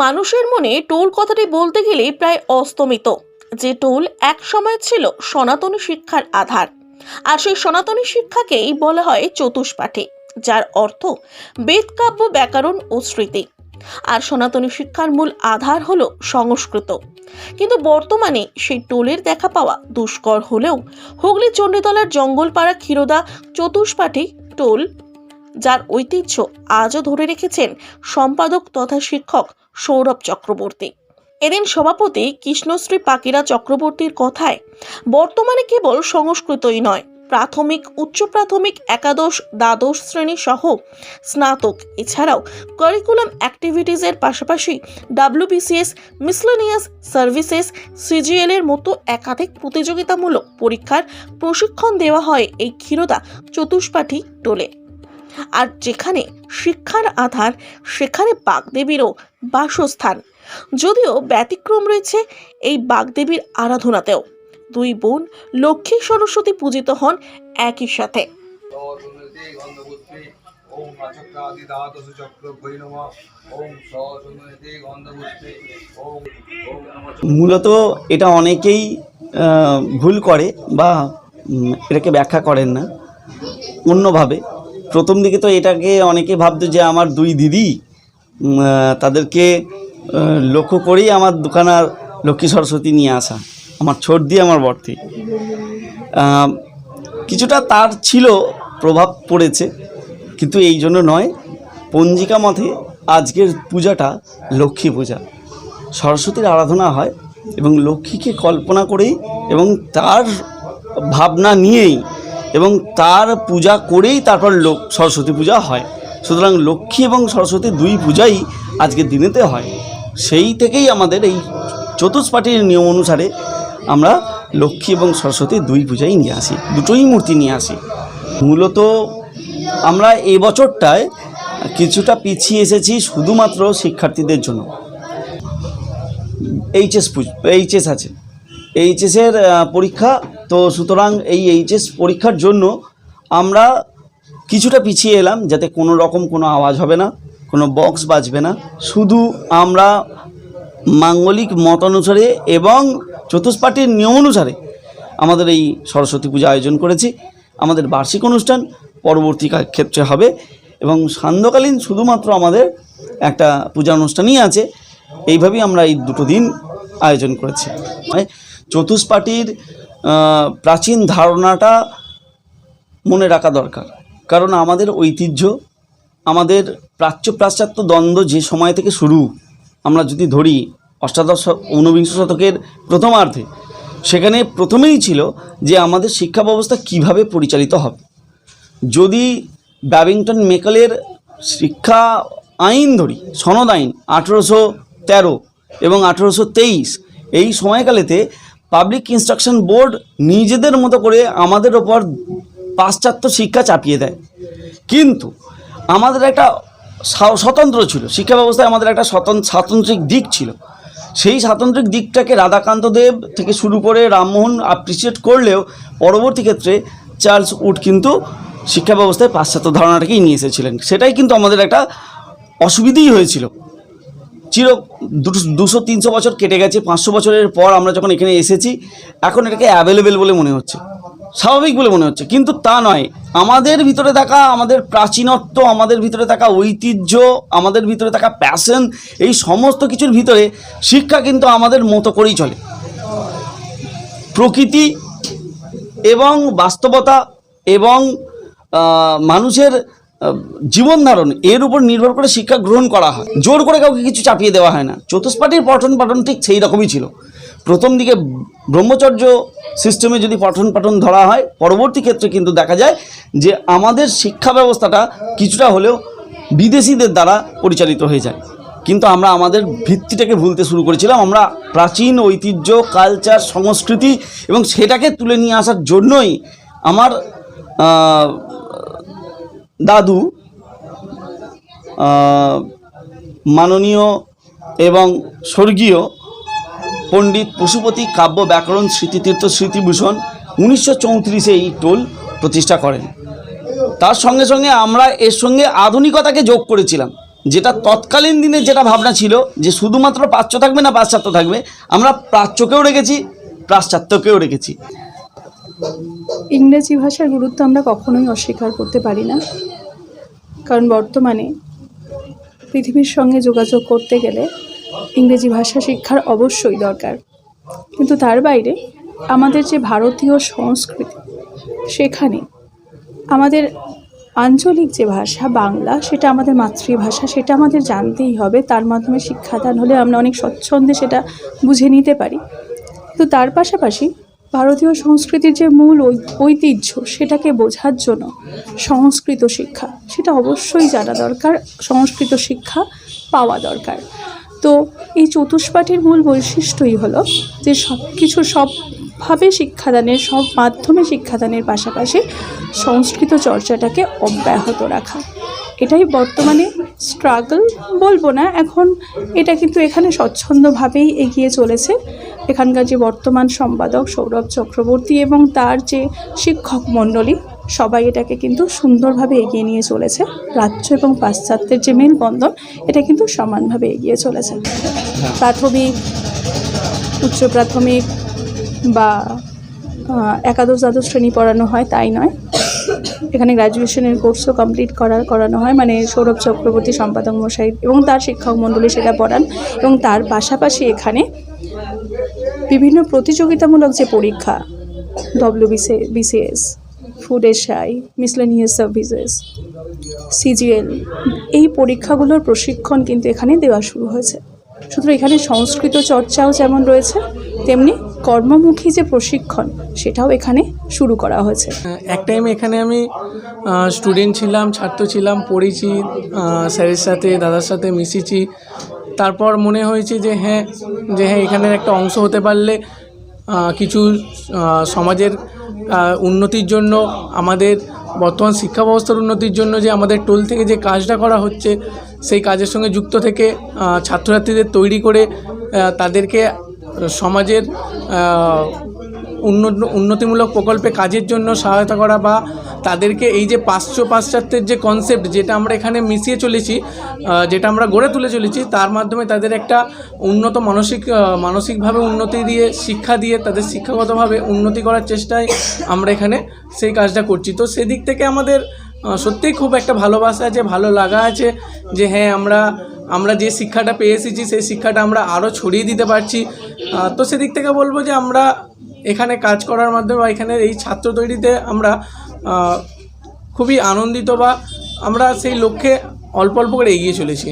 মানুষের মনে টোল কথাটি বলতে গেলে প্রায় অস্তমিত। যে টোল এক সময় ছিল সনাতনী শিক্ষার আধার। আর সেই সনাতনী শিক্ষাকেই বলা হয় চতুষ্পাঠী, যার অর্থ বেদকাব্য ব্যাকরণ ও স্মৃতি। আর সনাতনী শিক্ষার মূল আধার হলো সংস্কৃত। কিন্তু বর্তমানে সেই টোলের দেখা পাওয়া দুষ্কর হলেও হুগলি চণ্ডীতলার জঙ্গলপাড়া ক্ষীরোদা চতুষ্পাঠী টোল, যার ঐতিহ্য আজও ধরে রেখেছেন সম্পাদক তথা শিক্ষক সৌরভ চক্রবর্তী। এদিন সভাপতি কৃষ্ণশ্রী পাকিরা চক্রবর্তীর কথায়, বর্তমানে কেবল সংস্কৃতই নয়, প্রাথমিক, উচ্চ প্রাথমিক, একাদশ, দ্বাদশ শ্রেণি সহ স্নাতক। এছাড়াও কারিকুলাম অ্যাক্টিভিটিসের পাশাপাশি ডাব্লিউবিসিএস মিসলেনিয়াস সার্ভিসেস সিজিএল এর মতো একাধিক প্রতিযোগিতামূলক পরীক্ষার প্রশিক্ষণ দেওয়া হয় এই ক্ষীরোদা চতুষ্পাঠী টোলে আর যেখানে শিক্ষার আধার সেখানে বাগদেবীরও বাসস্থান। যদিও ব্যতিক্রম রয়েছে এই বাগদেবীর আরাধনাতেও। দুই বোন লক্ষ্মী সরস্বতী পূজিত হন একই সাথে। ওম চক্র ওম গন্ধপুষ্পে ওম মূলত এটা অনেকেই ভুল করে বা এটাকে ব্যাখ্যা করেন না। অন্যভাবে প্রথম দিকে তো এটাকে অনেকে ভাবতো যে আমার দুই দিদি তাদেরকে লক্ষ্য করেই আমার দোকানার লক্ষ্মী সরস্বতী নিয়ে আসা, আমার ছোট দিয়ে আমার বর্তি। কিছুটা তার ছিল, প্রভাব পড়েছে, কিন্তু এই জন্য নয়। পঞ্জিকা মতে আজকের পূজাটা লক্ষ্মী পূজা। সরস্বতীর আরাধনা হয় এবং লক্ষ্মীকে কল্পনা করেই এবং তার ভাবনা নিয়েই এবং তার পূজা করেই তারপর লোক, সরস্বতী পূজা হয়। সুতরাং লক্ষ্মী এবং সরস্বতী দুই পূজাই আজকের দিনেতে হয়। সেই থেকেই আমাদের এই চতুষ্পাঠীর নিয়ম অনুসারে আমরা লক্ষ্মী এবং সরস্বতী দুই পূজাই নিয়ে আসি, দুটোই মূর্তি নিয়ে আসি। মূলত আমরা এই বছরটায় কিছুটা পিছিয়ে এসেছি শুধুমাত্র শিক্ষার্থীদের জন্য। এইচএস এইচএস আছে। এইচএসের পরীক্ষা তো সুতরাং এই এইচএস পরীক্ষার জন্য আমরা কিছুটা পিছিয়ে এলাম যাতে কোনো রকম কোনো আওয়াজ হবে না কোনো বক্স বাজবে না। শুধু আমরা মাঙ্গলিক মত অনুসারে এবং চতুষ্পাঠীর নিয়ম অনুসারে আমাদের এই সরস্বতী পূজা আয়োজন করেছি। আমাদের বার্ষিক অনুষ্ঠান পরবর্তী ক্ষেত্রে হবে এবং সান্ধ্যকালীন শুধুমাত্র আমাদের একটা পূজা অনুষ্ঠানই আছে। এইভাবেই আমরা এই দুটো দিন আয়োজন করেছি। মানে চতুষ্পাঠীর আহ, প্রাচীন ধারণাটা মনে রাখা দরকার। কারণ আমাদের ঐতিহ্য, আমাদের প্রাচ্য পাশ্চাত্য দ্বন্দ্ব যে সময় থেকে শুরু, আমরা যদি ধরি অষ্টাদশ ঊনবিংশ শতকের প্রথমার্ধে, সেখানে প্রথমেই ছিল যে আমাদের শিক্ষা ব্যবস্থা কীভাবে পরিচালিত হবে। যদি ব্যাবিংটন মেকালের শিক্ষা আইন ধরি, সনদ আইন আঠেরোশো তেরো এবং আঠেরোশো তেইশ, এই সময়কালেতে পাবলিক ইনস্ট্রাকশন বোর্ড নিজেদের মতো করে আমাদের ওপর পাশ্চাত্য শিক্ষা চাপিয়ে দেয়। কিন্তু আমাদের একটা স্বা- স্বতন্ত্র ছিল, শিক্ষা ব্যবস্থায় আমাদের একটা স্বতন্ত্র স্বাতন্ত্রিক দিক ছিল। সেই স্বাতন্ত্রিক দিকটাকে রাধাকান্ত দেব থেকে শুরু করে রামমোহন অ্যাপ্রিসিয়েট করলেও পরবর্তী ক্ষেত্রে চার্লস উড কিন্তু শিক্ষা ব্যবস্থায় পাশ্চাত্য ধারণাটাকেই নিয়ে এসেছিলেন। সেটাই কিন্তু আমাদের একটা অসুবিধেই হয়েছিল। চির দুশো, তিনশো বছর কেটে গেছে, পাঁচশো বছরের পর আমরা যখন এখানে এসেছি, এখন এটাকে অ্যাভেলেবেল বলে মনে হচ্ছে। স্বাভাবিক বলে মনে হচ্ছে, কিন্তু তা নয়। আমাদের ভিতরে থাকা, আমাদের প্রাচীনত্ব, আমাদের ভিতরে থাকা ঐতিহ্য, আমাদের ভিতরে থাকা প্যাশন এই সমস্ত কিছুর ভিতরে শিক্ষা কিন্তু আমাদের মতো করেই চলে। প্রকৃতি এবং বাস্তবতা এবং মানুষের জীবন ধারণ, এর উপর নির্ভর করে শিক্ষা গ্রহণ করা হয়। জোর করে কাউকে কিছু চাপিয়ে দেওয়া হয় না। চতুষ্পাঠীর পঠন পাঠন ঠিক সেই রকমই ছিল। প্রথম দিকে ব্রহ্মচর্য সিস্টেমে যদি পঠন পাঠন ধরা হয়, পরবর্তী ক্ষেত্রে কিন্তু দেখা যায় যে আমাদের শিক্ষা ব্যবস্থাটা কিছুটা হলেও বিদেশিদের দ্বারা পরিচালিত হয়ে যায়। কিন্তু আমরা আমাদের ভিত্তিটাকে ভুলতে শুরু করেছিলাম। আমরা প্রাচীন ঐতিহ্য কালচার সংস্কৃতি এবং সেটাকে তুলে নিয়ে আসার জন্যই আমার দাদু মাননীয় এবং স্বর্গীয় পণ্ডিত পশুপতি কাব্য ব্যাকরণ স্মৃতিতীর্থ স্মৃতিভূষণ উনিশশো চৌত্রিশে এই টোল প্রতিষ্ঠা করেন। তার সঙ্গে সঙ্গে আমরা এর সঙ্গে আধুনিকতাকে যোগ করেছিলাম। যেটা তৎকালীন দিনে যেটা ভাবনা ছিল যে শুধুমাত্র প্রাচ্য থাকবে না পাশ্চাত্য থাকবে, আমরা প্রাচ্যকেও রেখেছি, পাশ্চাত্যকেও রেখেছি। ইংরেজি ভাষার গুরুত্ব আমরা কখনোই অস্বীকার করতে পারি না। কারণ বর্তমানে পৃথিবীর সঙ্গে যোগাযোগ করতে গেলে ইংরেজি ভাষা শিক্ষার অবশ্যই দরকার। কিন্তু তার বাইরে আমাদের যে ভারতীয় সংস্কৃতি, সেখানে আমাদের আঞ্চলিক যে ভাষা, বাংলা, সেটা আমাদের মাতৃভাষা, সেটা আমাদের জানতেই হবে। তার মাধ্যমে শিক্ষাদান হলে আমরা অনেক স্বচ্ছন্দে সেটা বুঝে নিতে পারি। তো তার পাশাপাশি ভারতীয় সংস্কৃতির যে মূল ঐতিহ্য সেটাকে বোঝার জন্য সংস্কৃত শিক্ষা, সেটা অবশ্যই জানা দরকার, সংস্কৃত শিক্ষা পাওয়া দরকার। তো এই চতুষ্পাঠের মূল বৈশিষ্ট্যই হলো যে সব কিছু সবভাবে শিক্ষাদানের, সব মাধ্যমে শিক্ষাদানের পাশাপাশি সংস্কৃত চর্চাটাকে অব্যাহত রাখা। এটাই বর্তমানে স্ট্রাগল বলব না, এখন এটা কিন্তু এখানে স্বচ্ছন্দভাবেই এগিয়ে চলেছে। এখানকার যে বর্তমান সম্পাদক সৌরভ চক্রবর্তী এবং তার যে শিক্ষক মণ্ডলী, সবাই এটাকে কিন্তু সুন্দরভাবে এগিয়ে নিয়ে চলেছে। রাজ্য এবং পাশ্চাত্যের যে মেলবন্ধন, এটা কিন্তু সমানভাবে এগিয়ে চলেছে। প্রাথমিক, উচ্চ প্রাথমিক বা একাদশ দ্বাদশ শ্রেণি পড়ানো হয়, তাই নয়। এখানে গ্র্যাজুয়েশনের কোর্সও কমপ্লিট করার, করানো হয়। মানে সৌরভ চক্রবর্তী সম্পাদক মশাই এবং তার শিক্ষক মণ্ডলী সেটা পড়ান এবং তার পাশাপাশি এখানে বিভিন্ন প্রতিযোগিতামূলক যে পরীক্ষা W BCS food SI miscellaneous services CGL এই পরীক্ষাগুলোর প্রশিক্ষণ কিন্তু এখানে দেওয়া শুরু হয়েছে। সুতরাং এখানে সংস্কৃত চর্চাও যেমন রয়েছে, তেমনি কর্মমুখী যে প্রশিক্ষণ, সেটাও এখানে শুরু করা হয়েছে। এক টাইমে এখানে আমি স্টুডেন্ট ছিলাম, ছাত্র ছিলাম, পড়েছি স্যারের সাথে, দাদার সাথে মিশেছি। তারপর মনে হয়েছে যে হ্যাঁ যে হ্যাঁ এখানের একটা অংশ হতে পারলে কিছু সমাজের উন্নতির জন্য আমাদের বর্তমান শিক্ষা ব্যবস্থার উন্নতির জন্য যে আমাদের টোল থেকে যে কাজটা করা হচ্ছে, সেই কাজের সঙ্গে যুক্ত থেকে ছাত্রছাত্রীদের তৈরি করে তাদেরকে সমাজের উন্নত, উন্নতিমূলক প্রকল্পে কাজের জন্য সহায়তা করা বা তাদেরকে এই যে পাশ্চ পাশ্চাত্যের যে কনসেপ্ট যেটা আমরা এখানে মিশিয়ে চলেছি যেটা আমরা গড়ে তুলে চলেছি, তার মাধ্যমে তাদের একটা উন্নত মানসিক মানসিকভাবে উন্নতি দিয়ে, শিক্ষা দিয়ে, তাদের শিক্ষাগতভাবে উন্নতি করার চেষ্টায় আমরা এখানে সেই কাজটা করছি। তো সেদিক থেকে আমাদের সত্যিই খুব একটা ভালোবাসা আছে, ভালো লাগা আছে যে হ্যাঁ আমরা আমরা যে শিক্ষাটা পেয়ে এসেছি, সেই শিক্ষাটা আমরা আরও ছড়িয়ে দিতে পারছি। তো সেদিক থেকে বলব যে আমরা এখানে কাজ করার মাধ্যমে বা এখানে এই ছাত্র তৈরিতে আমরা খুবই আনন্দিত বা আমরা সেই লক্ষ্যে অল্প অল্প করে এগিয়ে চলেছি।